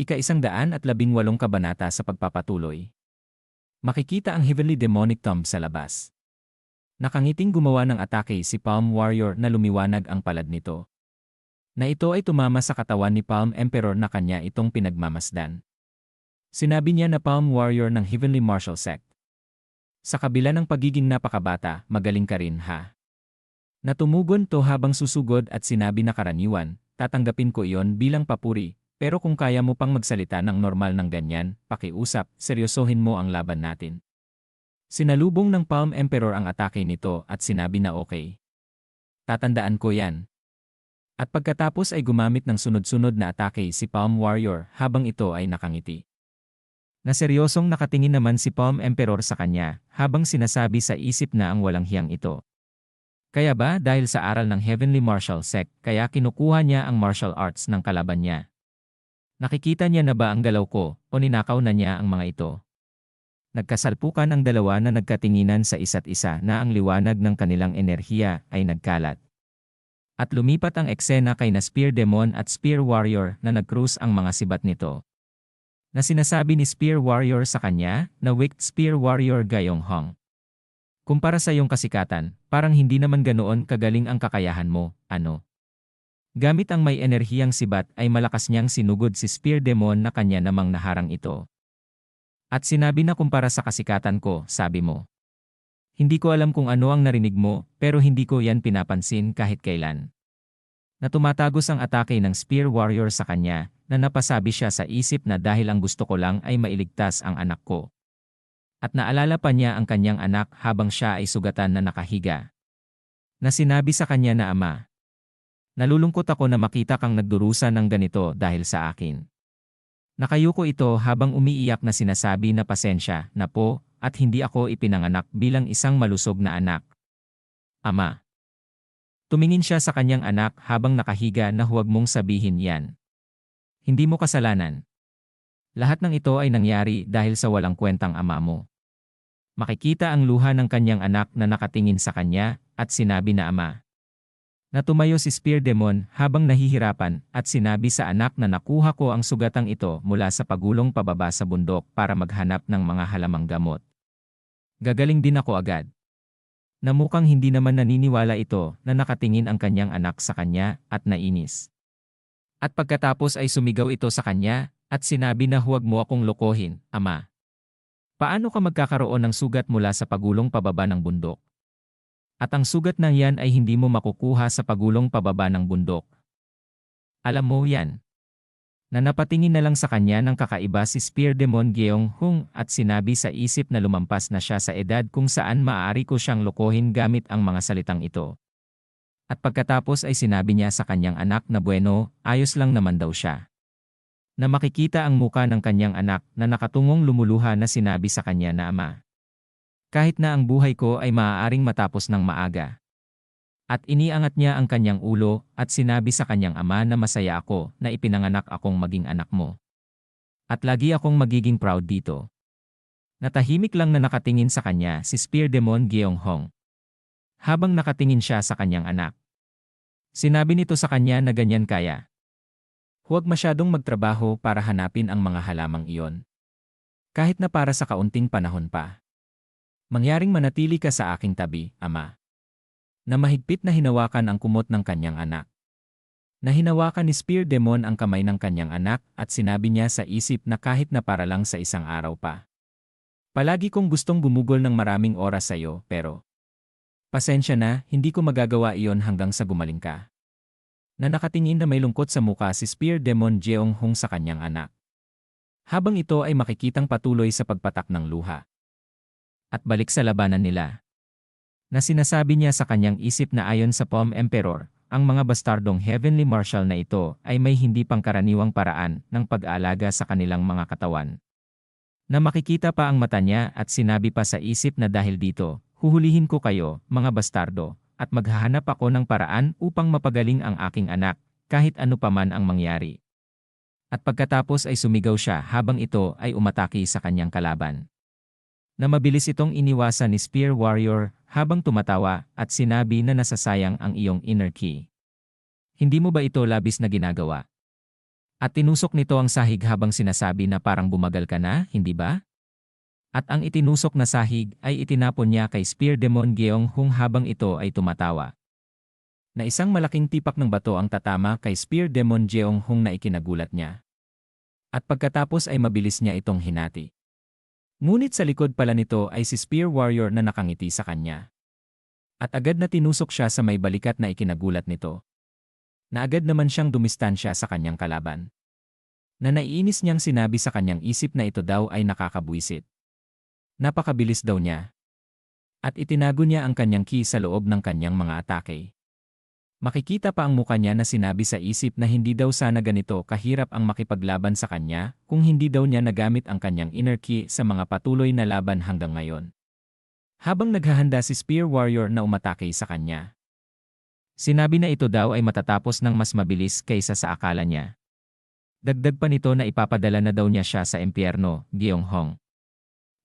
Ika-isang daan at labing walong kabanata sa pagpapatuloy. Makikita ang Heavenly Demonic Tomb sa labas. Nakangiting gumawa ng atake si Palm Warrior na lumiwanag ang palad nito. Na ito ay tumama sa katawan ni Palm Emperor na kanya itong pinagmamasdan. Sinabi niya na Palm Warrior ng Heavenly Martial Sect. Sa kabila ng pagiging napakabata, magaling ka rin ha. Natumugon to habang susugod at sinabi na karaniwan, tatanggapin ko iyon bilang papuri, pero kung kaya mo pang magsalita ng normal ng ganyan, pakiusap, seryosohin mo ang laban natin. Sinalubong ng Palm Emperor ang atake nito at sinabi na okay. Tatandaan ko yan. At pagkatapos ay gumamit ng sunod-sunod na atake si Palm Warrior habang ito ay nakangiti. Na seryosong nakatingin naman si Palm Emperor sa kanya habang sinasabi sa isip na ang walang hiyang ito. Kaya ba dahil sa aral ng Heavenly Martial Sect kaya kinukuha niya ang martial arts ng kalaban niya? Nakikita niya na ba ang galaw ko o ninakaw na niya ang mga ito? Nagkasalpukan ang dalawa na nagkatinginan sa isa't isa na ang liwanag ng kanilang enerhiya ay nagkalat. At lumipat ang eksena kay na Spear Demon at Spear Warrior na nag-cruise ang mga sibat nito. Na sinasabi ni Spear Warrior sa kanya na Wicked Spear Warrior Gayong Hong. Kumpara sa iyong kasikatan, parang hindi naman ganoon kagaling ang kakayahan mo, ano? Gamit ang may enerhiyang sibat ay malakas niyang sinugod si Spear Demon na kanya namang naharang ito. At sinabi na kumpara sa kasikatan ko, sabi mo. Hindi ko alam kung ano ang narinig mo, pero hindi ko yan pinapansin kahit kailan. Na tumatagos ang atake ng Spear Warrior sa kanya, na napasabi siya sa isip na dahil ang gusto ko lang ay mailigtas ang anak ko. At naalala pa niya ang kanyang anak habang siya ay sugatan na nakahiga. Na sinabi sa kanya na ama, Nalulungkot ako na makita kang nagdurusa ng ganito dahil sa akin. Nakayuko ito habang umiiyak na sinasabi na pasensya na po at hindi ako ipinanganak bilang isang malusog na anak. Ama. Tumingin siya sa kanyang anak habang nakahiga na huwag mong sabihin yan. Hindi mo kasalanan. Lahat ng ito ay nangyari dahil sa walang kwentang ama mo. Makikita ang luha ng kanyang anak na nakatingin sa kanya at sinabi na ama. Natumayo si Spear Demon habang nahihirapan at sinabi sa anak na nakuha ko ang sugatang ito mula sa pagulong pababa sa bundok para maghanap ng mga halamang gamot. Gagaling din ako agad. Na mukhang hindi naman naniniwala ito na nakatingin ang kanyang anak sa kanya at nainis. At pagkatapos ay sumigaw ito sa kanya at sinabi na huwag mo akong lokohin, ama. Paano ka magkakaroon ng sugat mula sa pagulong pababa ng bundok? At ang sugat na yan ay hindi mo makukuha sa pagulong pababa ng bundok. Alam mo yan. Na napatingin na lang sa kanya ng kakaiba si Spear Demon Geong Hung at sinabi sa isip na lumampas na siya sa edad kung saan maaari ko siyang lokohin gamit ang mga salitang ito. At pagkatapos ay sinabi niya sa kanyang anak na bueno, ayos lang naman daw siya na makikita ang muka ng kanyang anak na nakatungong lumuluha na sinabi sa kanya na ama. Kahit na ang buhay ko ay maaaring matapos ng maaga. At iniangat niya ang kanyang ulo at sinabi sa kanyang ama na masaya ako na ipinanganak akong maging anak mo. At lagi akong magiging proud dito. Natahimik lang na nakatingin sa kanya si Spear Demon Gyeong Hong. Habang nakatingin siya sa kanyang anak. Sinabi nito sa kanya na ganyan kaya. Huwag masyadong magtrabaho para hanapin ang mga halamang iyon. Kahit na para sa kaunting panahon pa. Mangyaring manatili ka sa aking tabi, Ama. Na mahigpit na hinawakan ang kumot ng kanyang anak. Na hinawakan ni Spear Demon ang kamay ng kanyang anak at sinabi niya sa isip na kahit na para lang sa isang araw pa. Palagi kong gustong bumugol ng maraming oras sa iyo pero Pasensya na, hindi ko magagawa iyon hanggang sa gumaling ka na nakatingin na may lungkot sa muka si Spear Demon Jeong Hong sa kanyang anak. Habang ito ay makikitang patuloy sa pagpatak ng luha. At balik sa labanan nila. Na sinasabi niya sa kanyang isip na ayon sa Palm Emperor, ang mga bastardong Heavenly Marshal na ito ay may hindi pangkaraniwang paraan ng pag-aalaga sa kanilang mga katawan. Na makikita pa ang mata niya at sinabi pa sa isip na dahil dito, huhulihin ko kayo, mga bastardo, at maghahanap ako ng paraan upang mapagaling ang aking anak, kahit ano paman ang mangyari. At pagkatapos ay sumigaw siya habang ito ay umataki sa kanyang kalaban. Na mabilis itong iniwasan ni Spear Warrior habang tumatawa at sinabi na nasasayang ang iyong inner key. Hindi mo ba ito labis na ginagawa? At tinusok nito ang sahig habang sinasabi na parang bumagal ka na, hindi ba? At ang itinusok na sahig ay itinapon niya kay Spear Demon Geong Hung habang ito ay tumatawa. Na isang malaking tipak ng bato ang tatama kay Spear Demon Geong Hung na ikinagulat niya. At pagkatapos ay mabilis niya itong hinati. Ngunit sa likod pala nito ay si Spear Warrior na nakangiti sa kanya. At agad na tinusok siya sa may balikat na ikinagulat nito. Na agad naman siyang dumistansya sa kanyang kalaban. Na naiinis niyang sinabi sa kanyang isip na ito daw ay nakakabwisit. Napakabilis daw niya. At itinago niya ang kanyang key sa loob ng kanyang mga atake. Makikita pa ang muka niya na sinabi sa isip na hindi daw sana ganito kahirap ang makipaglaban sa kanya kung hindi daw niya nagamit ang kanyang inner key sa mga patuloy na laban hanggang ngayon. Habang naghahanda si Spear Warrior na umatake sa kanya. Sinabi na ito daw ay matatapos ng mas mabilis kaysa sa akala niya. Dagdag pa nito na ipapadala na daw niya siya sa impyerno, Gyeong Hong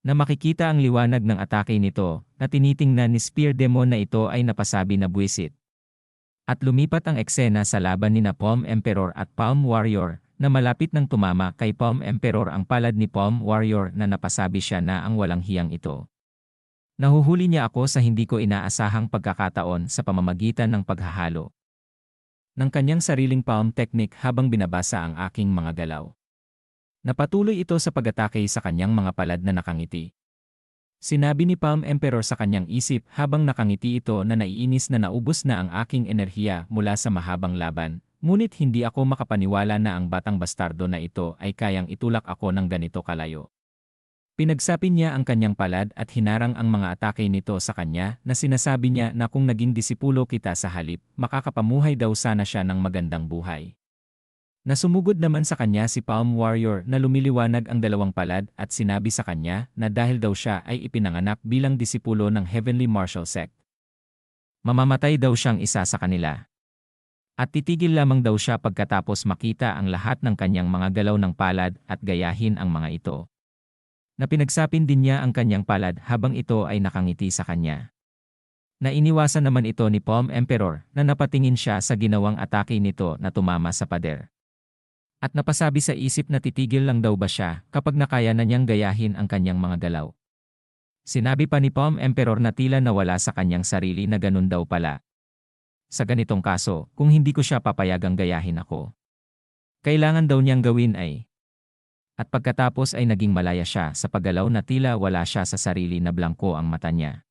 na makikita ang liwanag ng atake nito na tinitingnan ni Spear Demon na ito ay napasabi na buwisit. At lumipat ang eksena sa laban ni na Palm Emperor at Palm Warrior na malapit nang tumama kay Palm Emperor ang palad ni Palm Warrior na napasabi siya na ang walang hiyang ito. Nahuhuli niya ako sa hindi ko inaasahang pagkakataon sa pamamagitan ng paghahalo ng kanyang sariling palm technique habang binabasa ang aking mga galaw. Napatuloy ito sa pag-atake sa kanyang mga palad na nakangiti. Sinabi ni Palm Emperor sa kanyang isip habang nakangiti ito na naiinis na naubos na ang aking enerhiya mula sa mahabang laban, ngunit hindi ako makapaniwala na ang batang bastardo na ito ay kayang itulak ako ng ganito kalayo. Pinagsapin niya ang kanyang palad at hinarang ang mga atake nito sa kanya na sinasabi niya na kung naging disipulo kita sa halip, makakapamuhay daw sana siya ng magandang buhay. Nasumugod naman sa kanya si Palm Warrior na lumiliwanag ang dalawang palad at sinabi sa kanya na dahil daw siya ay ipinanganak bilang disipulo ng Heavenly Martial Sect. Mamamatay daw siyang isa sa kanila. At titigil lamang daw siya pagkatapos makita ang lahat ng kanyang mga galaw ng palad at gayahin ang mga ito. Na pinagsapin din niya ang kanyang palad habang ito ay nakangiti sa kanya. Na iniwasan naman ito ni Palm Emperor na napatingin siya sa ginawang atake nito na tumama sa pader. At napasabi sa isip na titigil lang daw ba siya kapag nakaya na niyang gayahin ang kanyang mga galaw. Sinabi pa ni Palm Emperor na tila nawala sa kanyang sarili na ganun daw pala. Sa ganitong kaso, kung hindi ko siya papayagang gayahin ako. Kailangan daw niyang gawin ay at pagkatapos ay naging malaya siya sa paggalaw na tila wala siya sa sarili na blangko ang mata niya.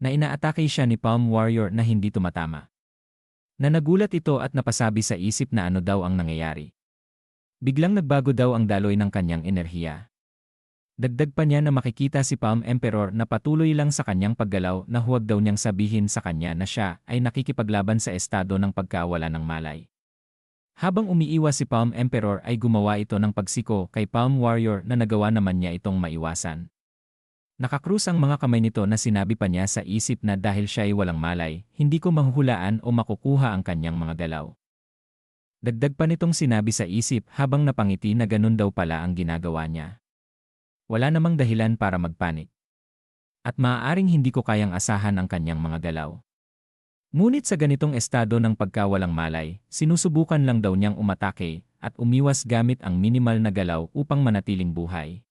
Na inaatake siya ni Palm Warrior na hindi tumatama. Na nagulat ito at napasabi sa isip na ano daw ang nangyayari. Biglang nagbago daw ang daloy ng kanyang enerhiya. Dagdag pa niya na makikita si Palm Emperor na patuloy lang sa kanyang paggalaw na huwag daw niyang sabihin sa kanya na siya ay nakikipaglaban sa estado ng pagkawala ng malay. Habang umiiwas si Palm Emperor ay gumawa ito ng pagsiko kay Palm Warrior na nagawa naman niya itong maiwasan. Nakakrus ang mga kamay nito na sinabi pa niya sa isip na dahil siya ay walang malay, hindi ko mahuhulaan o makukuha ang kanyang mga galaw. Dagdag pa nitong sinabi sa isip habang napangiti na ganun daw pala ang ginagawa niya. Wala namang dahilan para magpanik. At maaaring hindi ko kayang asahan ang kanyang mga galaw. Ngunit sa ganitong estado ng pagkawalang malay, sinusubukan lang daw niyang umatake at umiwas gamit ang minimal na galaw upang manatiling buhay.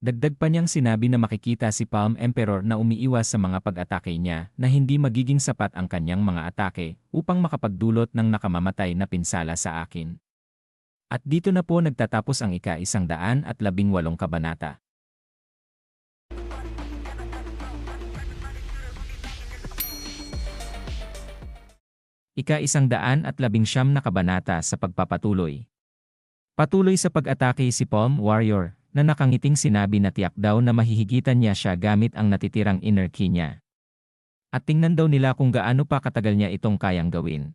Dagdag pa niyang sinabi na makikita si Palm Emperor na umiiwas sa mga pag-atake niya na hindi magiging sapat ang kanyang mga atake upang makapagdulot ng nakamamatay na pinsala sa akin. At dito na po nagtatapos ang ika-isang daan at labing walong kabanata. Ika-isang daan at labing siyam na kabanata sa pagpapatuloy. Patuloy sa pag-atake si Palm Warrior na nakangiting sinabi na tiyak daw na mahihigitan niya siya gamit ang natitirang inner key niya. At tingnan daw nila kung gaano pa katagal niya itong kayang gawin.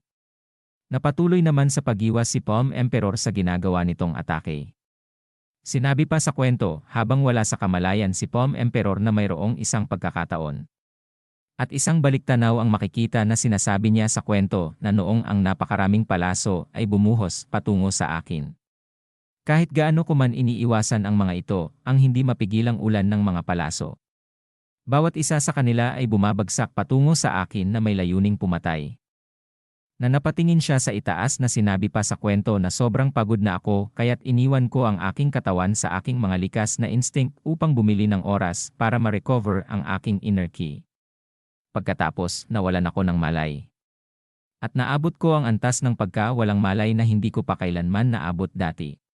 Napatuloy naman sa pagiwas si Palm Emperor sa ginagawa nitong atake. Sinabi pa sa kwento habang wala sa kamalayan si Palm Emperor na mayroong isang pagkakataon. At isang baliktanaw ang makikita na sinasabi niya sa kwento na noong ang napakaraming palaso ay bumuhos patungo sa akin. Kahit gaano ko man iniiwasan ang mga ito, ang hindi mapigilang ulan ng mga palaso. Bawat isa sa kanila ay bumabagsak patungo sa akin na may layuning pumatay. Na napatingin siya sa itaas na sinabi pa sa kwento na sobrang pagod na ako kaya't iniwan ko ang aking katawan sa aking mga likas na instinct upang bumili ng oras para ma-recover ang aking inner key. Pagkatapos, nawalan ako ng malay. At naabot ko ang antas ng pagka walang malay na hindi ko pa kailanman naabot dati.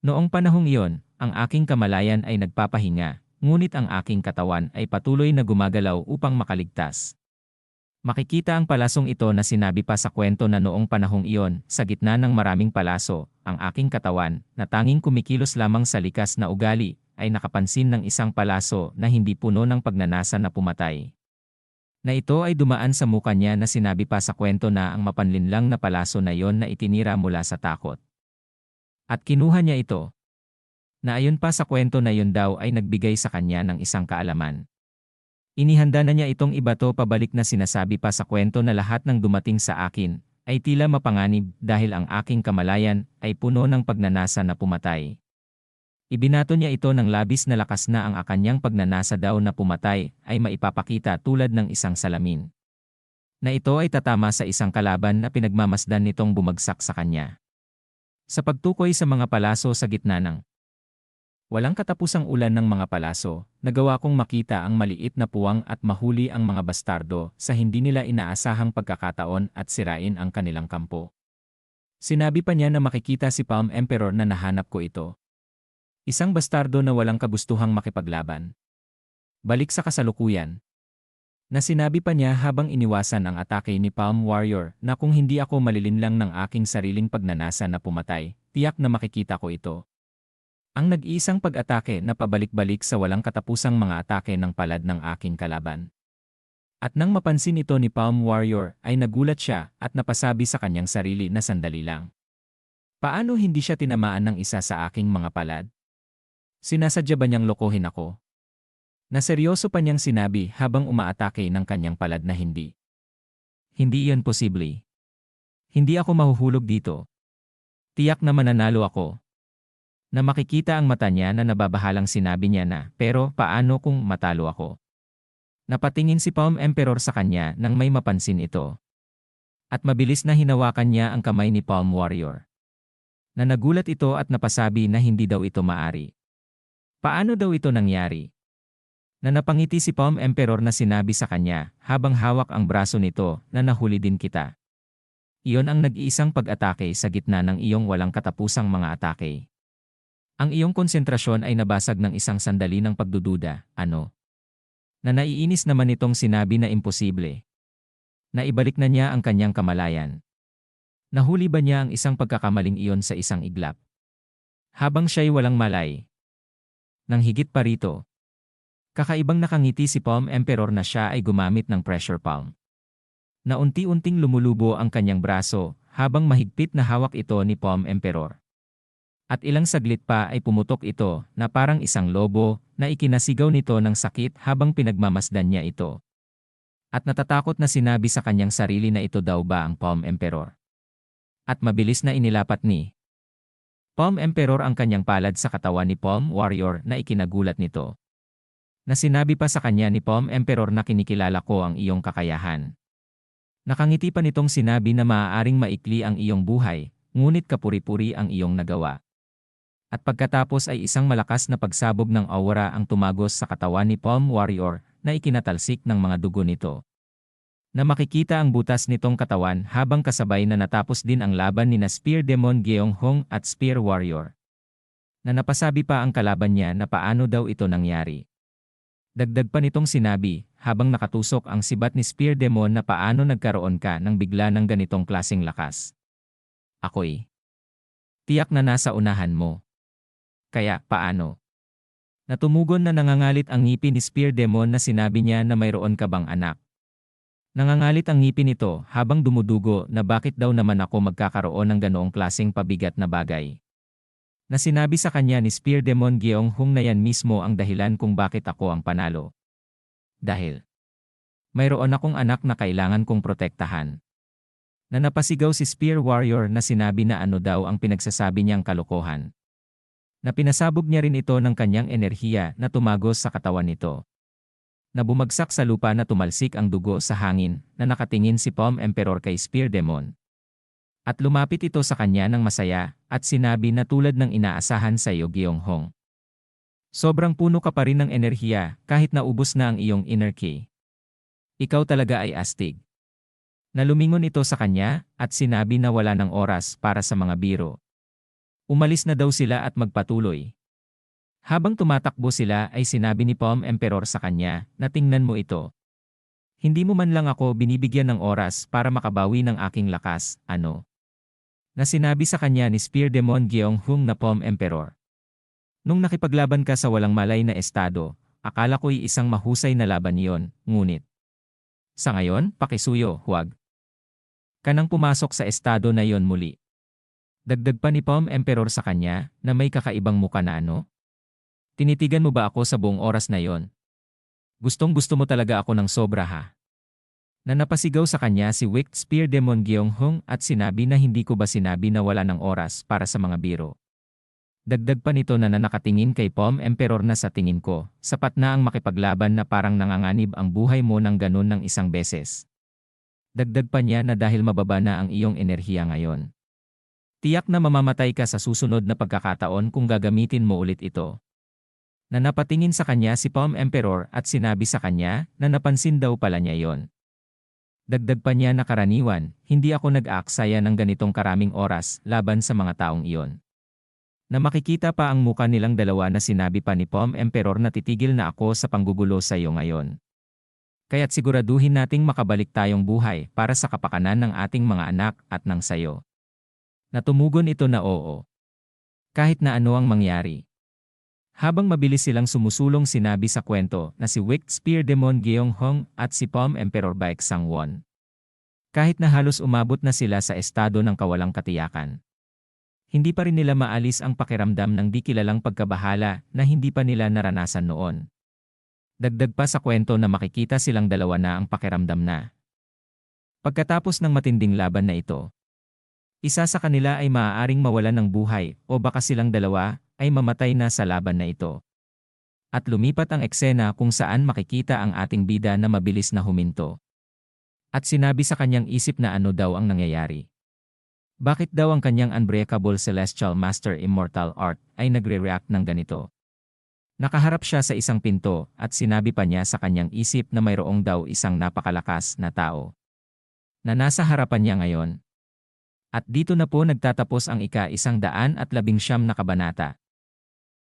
Noong panahong iyon, ang aking kamalayan ay nagpapahinga, ngunit ang aking katawan ay patuloy na gumagalaw upang makaligtas. Makikita ang palasong ito na sinabi pa sa kwento na noong panahong iyon, sa gitna ng maraming palaso, ang aking katawan, na tanging kumikilos lamang sa likas na ugali, ay nakapansin ng isang palaso na hindi puno ng pagnanasa na pumatay. Na ito ay dumaan sa muka niya na sinabi pa sa kwento na ang mapanlinlang na palaso na iyon na itinira mula sa takot. At kinuha niya ito. Na ayon pa sa kwento na iyon daw ay nagbigay sa kanya ng isang kaalaman. Inihanda na niya itong ibato pabalik na sinasabi pa sa kwento na lahat ng dumating sa akin ay tila mapanganib dahil ang aking kamalayan ay puno ng pagnanasa na pumatay. Ibinato niya ito ng labis na lakas na ang akanyang pagnanasa daw na pumatay ay maipapakita tulad ng isang salamin. Na ito ay tatama sa isang kalaban na pinagmamasdan nitong bumagsak sa kanya. Sa pagtukoy sa mga palaso sa gitna ng Walang katapusang ulan ng mga palaso, nagawa kong makita ang maliit na puwang at mahuli ang mga bastardo sa hindi nila inaasahang pagkakataon at sirain ang kanilang kampo. Sinabi pa niya na makikita si Palm Emperor na nahanap ko ito. Isang bastardo na walang kagustuhang makipaglaban. Balik sa kasalukuyan. Na sinabi pa niya habang iniwasan ang atake ni Palm Warrior na kung hindi ako malilinlang ng aking sariling pagnanasa na pumatay, tiyak na makikita ko ito. Ang nag-iisang pag-atake na pabalik-balik sa walang katapusang mga atake ng palad ng aking kalaban. At nang mapansin ito ni Palm Warrior ay nagulat siya at napasabi sa kanyang sarili na sandali lang. Paano hindi siya tinamaan ng isa sa aking mga palad? Sinasadya ba niyang lokohin ako? Na seryoso pa niyang sinabi habang umaatake ng kanyang palad na hindi. Hindi iyon posible. Hindi ako mahuhulog dito. Tiyak na mananalo ako, na makikita ang mata niya na nababahalang sinabi niya na, pero paano kung matalo ako? Napatingin si Palm Emperor sa kanya nang may mapansin ito. At mabilis na hinawakan niya ang kamay ni Palm Warrior. Na nagulat ito at napasabi na hindi daw ito maari. Paano daw ito nangyari? Na napangiti si Palm Emperor na sinabi sa kanya habang hawak ang braso nito na nahuli din kita. Iyon ang nag-iisang pag-atake sa gitna ng iyong walang katapusang mga atake. Ang iyong konsentrasyon ay nabasag ng isang sandali ng pagdududa, ano? Na naiinis naman itong sinabi na imposible. Na ibalik na niya ang kanyang kamalayan. Nahuli ba niya ang isang pagkakamaling iyon sa isang iglap? Habang siya'y walang malay. Nang higit pa rito. Kakaibang nakangiti si Palm Emperor na siya ay gumamit ng pressure palm. Na unti-unting lumulubo ang kanyang braso habang mahigpit na hawak ito ni Palm Emperor. At ilang saglit pa ay pumutok ito na parang isang lobo na ikinasigaw nito ng sakit habang pinagmamasdan niya ito. At natatakot na sinabi sa kanyang sarili na ito daw ba ang Palm Emperor. At mabilis na inilapat ni Palm Emperor ang kanyang palad sa katawan ni Palm Warrior na ikinagulat nito. Na sinabi pa sa kanya ni Palm Emperor na kinikilala ko ang iyong kakayahan. Nakangiti pa nitong sinabi na maaaring maikli ang iyong buhay, ngunit kapuri-puri ang iyong nagawa. At pagkatapos ay isang malakas na pagsabog ng aura ang tumagos sa katawan ni Palm Warrior na ikinatalsik ng mga dugo nito. Na makikita ang butas nitong katawan habang kasabay na natapos din ang laban ni na Spear Demon Geong Hong at Spear Warrior. Na napasabi pa ang kalaban niya na paano daw ito nangyari. Dagdag pa nitong sinabi, habang nakatusok ang sibat ni Spear Demon na paano nagkaroon ka ng bigla ng ganitong klasing lakas. Ako'y tiyak na nasa unahan mo. Kaya, paano? Natumugon na nangangalit ang ngipin ni Spear Demon na sinabi niya na mayroon ka bang anak. Nangangalit ang ngipin nito habang dumudugo na bakit daw naman ako magkakaroon ng ganoong klaseng pabigat na bagay. Na sinabi sa kanya ni Spear Demon Geong Hung na yan mismo ang dahilan kung bakit ako ang panalo. Dahil mayroon akong anak na kailangan kong protektahan. Na napasigaw si Spear Warrior na sinabi na ano daw ang pinagsasabi niyang kalokohan na pinasabog niya rin ito ng kanyang enerhiya na tumagos sa katawan nito. na bumagsak sa lupa na tumalsik ang dugo sa hangin na nakatingin si Palm Emperor kay Spear Demon. At lumapit ito sa kanya ng masaya at sinabi na tulad ng inaasahan sa iyo Gyeong Hong. Sobrang puno ka pa rin ng enerhiya kahit naubos na ang iyong inner key. Ikaw talaga ay astig. Nalumingon ito sa kanya at sinabi na wala ng oras para sa mga biro. Umalis na daw sila at magpatuloy. Habang tumatakbo sila ay sinabi ni Palm Emperor sa kanya na tingnan mo ito. Hindi mo man lang ako binibigyan ng oras para makabawi ng aking lakas, ano? Na sinabi sa kanya ni Spear Demon Gyeong Hung na Palm Emperor. Nung nakipaglaban ka sa walang malay na estado, akala ko'y isang mahusay na laban iyon, ngunit. Sa ngayon, pakisuyo, huwag. Kanang pumasok sa estado na iyon muli. Dagdag pa ni Palm Emperor sa kanya na may kakaibang muka na ano? Tinitigan mo ba ako sa buong oras na yon? Gustong gusto mo talaga ako ng sobra ha? Na napasigaw sa kanya si Wicked Spear Demon Gyeong Hung at sinabi na hindi ko ba sinabi na wala ng oras para sa mga biro. Dagdag pa nito na nanakatingin kay Palm Emperor na sa tingin ko, sapat na ang makipaglaban na parang nanganganib ang buhay mo ng ganun ng isang beses. Dagdag pa niya na dahil mababa na ang iyong enerhiya ngayon. Tiyak na mamamatay ka sa susunod na pagkakataon kung gagamitin mo ulit ito na napatingin sa kanya si Palm Emperor at sinabi sa kanya na napansin daw pala niya yon. Dagdag pa niya na karaniwan, hindi ako nag-aaksaya ng ganitong karaming oras laban sa mga taong iyon. Na makikita pa ang muka nilang dalawa na sinabi pa ni Palm Emperor na titigil na ako sa panggugulo sa iyo ngayon. Kaya't siguraduhin nating makabalik tayong buhay para sa kapakanan ng ating mga anak at ng sayo. Natumugon ito na oo. Kahit na ano ang mangyari. Habang mabilis silang sumusulong sinabi sa kwento na si Wicked Spear Demon Gyeong Hong at si Palm Emperor Baek Sangwon. Kahit na halos umabot na sila sa estado ng kawalang katiyakan. Hindi pa rin nila maalis ang pakiramdam ng di kilalang pagkabahala na hindi pa nila naranasan noon. Dagdag pa sa kwento na makikita silang dalawa na ang pakiramdam na. Pagkatapos ng matinding laban na ito, isa sa kanila ay maaaring mawalan ng buhay o baka silang dalawa ay mamatay na sa laban na ito. At lumipat ang eksena kung saan makikita ang ating bida na mabilis na huminto. At sinabi sa kanyang isip na ano daw ang nangyayari. Bakit daw ang kanyang unbreakable celestial master immortal art ay nagre-react ng ganito? Nakaharap siya sa isang pinto at sinabi pa niya sa kanyang isip na mayroong daw isang napakalakas na tao. Na nasa harapan niya ngayon. At dito na po nagtatapos ang ika-isang daan at labing siyam na kabanata.